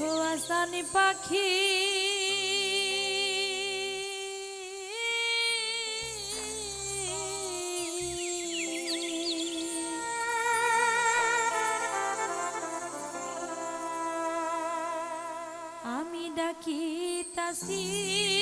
ছোয়াশানি পাখি। আমি ডাকি তাসি